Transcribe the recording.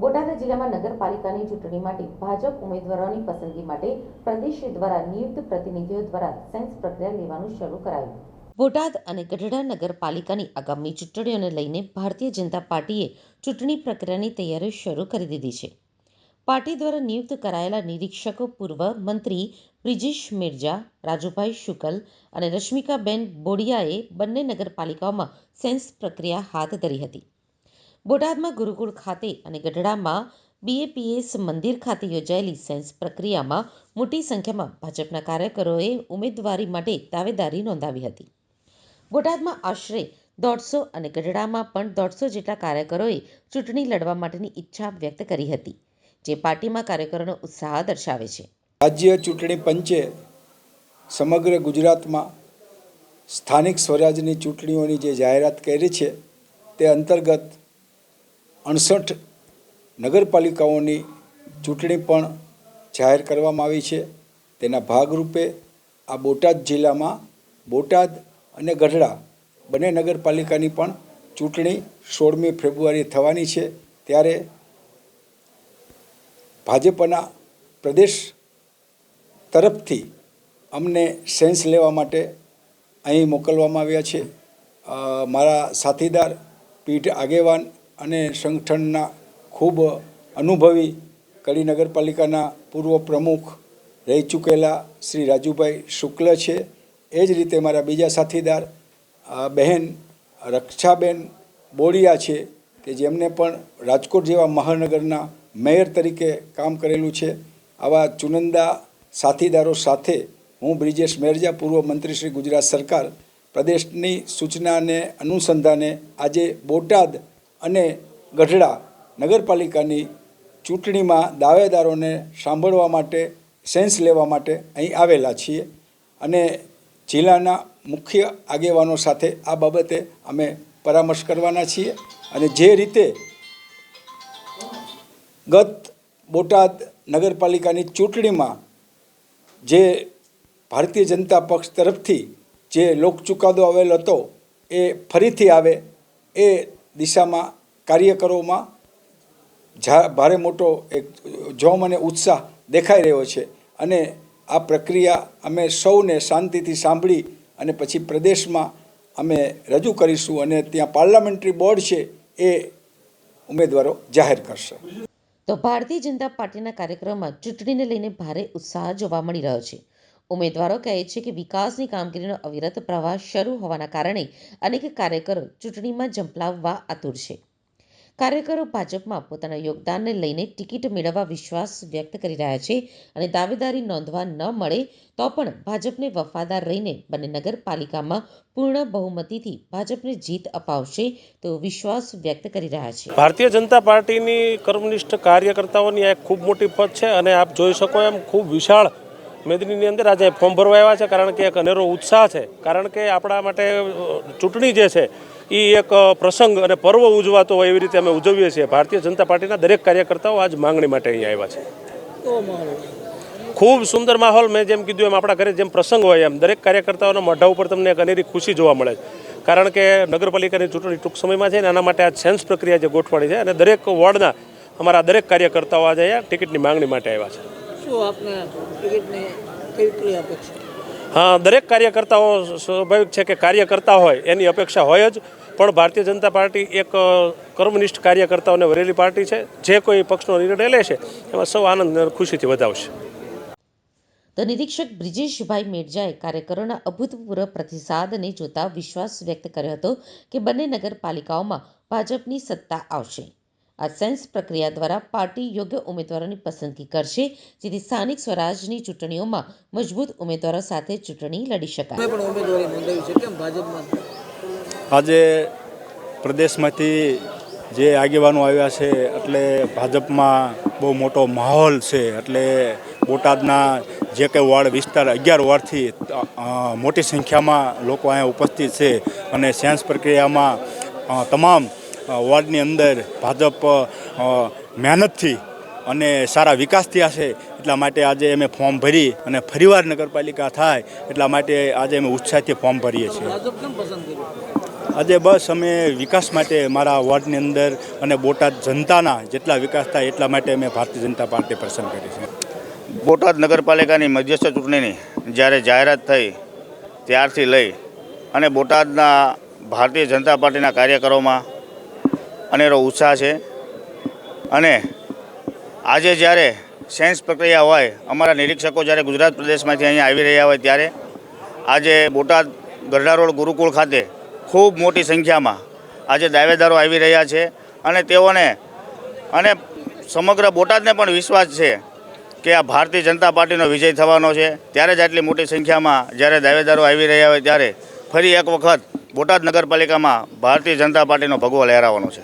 બોટાદ જિલ્લામાં નગરપાલિકાની ચૂંટણી માટે ભાજપ ઉમેદવારોની પસંદગી માટે પ્રદેશ દ્વારા નિયુક્ત પ્રતિનિધિઓ દ્વારા સેન્સ પ્રક્રિયા લેવાનું શરૂ કરાયું. બોટાદ અને ગઢડા નગરપાલિકાની આગામી ચૂંટણીઓને લઈને ભારતીય જનતા પાર્ટીએ ચૂંટણી પ્રક્રિયાની તૈયારીઓ શરૂ કરી દીધી છે. પાર્ટી દ્વારા નિયુક્ત કરાયેલા નિરીક્ષકો પૂર્વ મંત્રી બ્રિજેશ મિર્જા, રાજુભાઈ શુકલ અને રશ્મિકાબેન બોડિયાએ બંને નગરપાલિકાઓમાં સેન્સ પ્રક્રિયા હાથ ધરી હતી. બોટાદમાં ગુરુકુળ ખાતે અને ગઢડામાં બીએપીએસ મંદિર ખાતે યોજાયેલી સેન્સ પ્રક્રિયામાં મોટી સંખ્યામાં ભાજપના કાર્યકરોએ ઉમેદવારી માટે દાવેદારી નોંધાવી હતી. બોટાદમાં આશરે દોઢસો અને ગઢડામાં પણ દોઢસો જેટલા કાર્યકરોએ ચૂંટણી લડવા માટેની ઈચ્છા વ્યક્ત કરી હતી, જે પાર્ટીમાં કાર્યકરોનો ઉત્સાહ દર્શાવે છે. રાજ્ય ચૂંટણી પંચે સમગ્ર ગુજરાતમાં સ્થાનિક સ્વરાજની ચૂંટણીઓની જે જાહેરાત કરી છે, તે અંતર્ગત અણસઠ નગરપાલિકાઓની ચૂંટણી પણ જાહેર કરવામાં આવી છે. તેના ભાગરૂપે આ બોટાદ જિલ્લામાં બોટાદ અને ગઢડા બંને નગરપાલિકાની પણ ચૂંટણી સોળમી ફેબ્રુઆરી થવાની છે. ત્યારે ભાજપના પ્રદેશ તરફથી અમને સેન્સ લેવા માટે અહીં મોકલવામાં આવ્યા છે. મારા સાથીદાર પીઠ આગેવાન અને સંગઠનના ખૂબ અનુભવી કડી નગરપાલિકાના પૂર્વ પ્રમુખ રહી ચૂકેલા શ્રી રાજુભાઈ શુક્લ છે. એ જ રીતે મારા બીજા સાથીદાર બહેન રક્ષાબેન બોડિયા છે કે જેમને પણ રાજકોટ જેવા મહાનગરના મેયર તરીકે કામ કરેલું છે. આવા ચુનંદા સાથીદારો સાથે હું બ્રિજેશ મેરજા, પૂર્વ મંત્રી શ્રી ગુજરાત સરકાર, પ્રદેશની સૂચનાને અનુસંધાને આજે બોટાદ અને ગઢડા નગરપાલિકાની ચૂંટણીમાં દાવેદારોને સાંભળવા માટે, સેન્સ લેવા માટે અહીં આવેલા છીએ અને જિલ્લાના મુખ્ય આગેવાનો સાથે આ બાબતે અમે પરામર્શ કરવાના છીએ અને જે રીતે ગત બોટાદ નગરપાલિકાની ચૂંટણીમાં જે ભારતીય જનતા પક્ષ તરફથી જે લોક ચુકાદો આવેલ હતો એ ફરીથી આવે, એ દિશામાં કાર્યકરોમાં ભારે મોટો એક જોમ અને ઉત્સાહ દેખાઈ રહ્યો છે. અને આ પ્રક્રિયા અમે સૌને શાંતિથી સાંભળી અને પછી પ્રદેશમાં અમે રજૂ કરીશું અને ત્યાં પાર્લામેન્ટરી બોર્ડ છે એ ઉમેદવારો જાહેર કરશે. તો ભારતીય જનતા પાર્ટીના કાર્યક્રમમાં ચૂંટણીને લઈને ભારે ઉત્સાહ જોવા મળી રહ્યો છે. ઉમેદવારો કહે છે કે વિકાસની કામગીરીનો અવિરત પ્રવાહ શરૂ હોવાના કારણે અનેક કાર્યકરો ચૂંટણીમાં ઝંપલાવવા આતુર છે. કાર્યકરો ભાજપમાં પોતાના યોગદાનને લઈને ટિકિટ મેળવવા વિશ્વાસ વ્યક્ત કરી રહ્યા છે અને દાવેદારી નોંધવા ન મળે તો પણ ભાજપને વફાદાર રહીને બંને નગરપાલિકામાં પૂર્ણ બહુમતીથી ભાજપને જીત અપાવશે તેવો વિશ્વાસ વ્યક્ત કરી રહ્યા છે. ભારતીય જનતા પાર્ટીની કર્મનિષ્ઠ કાર્યકર્તાઓની એક ખૂબ મોટી પદ છે અને આપ જોઈ શકો એમ ખૂબ વિશાળ મેદનીની અંદર આજે ફોર્મ ભરવા આવ્યા છે કારણ કે એક અનેરો ઉત્સાહ છે. કારણ કે આપણા માટે ચૂંટણી જે છે એ એક પ્રસંગ અને પર્વ ઉજવાતો હોય એવી રીતે અમે ઉજવીએ છીએ. ભારતીય જનતા પાર્ટીના દરેક કાર્યકર્તાઓ આજ માંગણી માટે અહીંયા આવ્યા છે. ખૂબ સુંદર માહોલ મેં જેમ કીધું એમ આપણા ઘરે જેમ પ્રસંગ હોય એમ દરેક કાર્યકર્તાઓના મોઢા ઉપર તમને એક અનેરી ખુશી જોવા મળે છે. કારણ કે નગરપાલિકાની ચૂંટણી ટૂંક સમયમાં છે ને આના માટે આ સેન્સ પ્રક્રિયા જે ગોઠવાણી છે અને દરેક વોર્ડના અમારા દરેક કાર્યકર્તાઓ આજે અહીંયા ટિકિટની માંગણી માટે આવ્યા છે. શું આપને અપેક્ષા. હા દરેક કાર્યકર્તાઓ સ્વાભાવિક છે કે કાર્યકર્તા હોય એની અપેક્ષા હોય જ પણ ભારતીય જનતા પાર્ટી એક કર્મનિષ્ઠ કાર્યકર્તાઓને વરેલી પાર્ટી છે. જે કોઈ પક્ષનો નિર્ણય લેશે એમાં સૌ આનંદ અને ખુશીથી વધાવશે. તો નિરીક્ષક બ્રિજેશભાઈ મેરજાએ કાર્યકરોના અભૂતપૂર્વ પ્રતિસાદને જોતા વિશ્વાસ વ્યક્ત કર્યો હતો કે બંને નગરપાલિકાઓમાં ભાજપની સત્તા આવશે. આ સેન્સ પ્રક્રિયા દ્વારા પાર્ટી યોગ્ય ઉમેદવારોની પસંદગી કરશે જેથી સ્થાનિક સ્વરાજની ચૂંટણીઓમાં મજબૂત ઉમેદવારો સાથે ચૂંટણી લડી શકાય. આજે પ્રદેશમાંથી જે આગેવાનો આવ્યા છે એટલે ભાજપમાં બહુ મોટો માહોલ છે એટલે બોટાદના જે કંઈ વોર્ડ વિસ્તાર અગિયાર વોર્ડથી મોટી સંખ્યામાં લોકો અહીંયા ઉપસ્થિત છે. અને સેન્સ પ્રક્રિયામાં તમામ વોર્ડની અંદર ભાજપ મહેનતથી અને સારા વિકાસ થયા છે એટલા માટે આજે અમે ફોર્મ ભરી અને ફરીવાર નગરપાલિકા થાય એટલા માટે આજે અમે ઉત્સાહથી ફોર્મ ભરીએ છીએ. આજે બસ અમે વિકાસ માટે મારા વોર્ડની અંદર અને બોટાદ જનતાના જેટલા વિકાસ થાય એટલા માટે અમે ભારતીય જનતા પાર્ટી પસંદ કરી છે. બોટાદ નગરપાલિકાની મધ્યસ્થ ચૂંટણીની જ્યારે જાહેરાત થઈ ત્યારથી લઈ અને બોટાદના ભારતીય જનતા પાર્ટીના કાર્યકરોમાં અનેરો ઉત્સાહ છે. અને આજે જ્યારે સેન્સ પ્રક્રિયા હોય, અમારા નિરીક્ષકો જ્યારે ગુજરાત પ્રદેશમાંથી અહીંયા આવી રહ્યા હોય ત્યારે આજે બોટાદ ગરડા રોડ ગુરુકુળ ખાતે ખૂબ મોટી સંખ્યામાં આજે દાવેદારો આવી રહ્યા છે. અને તેઓને અને સમગ્ર બોટાદને પણ વિશ્વાસ છે કે આ ભારતીય જનતા પાર્ટીનો વિજય થવાનો છે. ત્યારે જ આટલી મોટી સંખ્યામાં જ્યારે દાવેદારો આવી રહ્યા હોય ત્યારે ફરી એક વખત બોટાદ નગરપાલિકામાં ભારતીય જનતા પાર્ટીનો ભગવો લહેરાવાનો છે.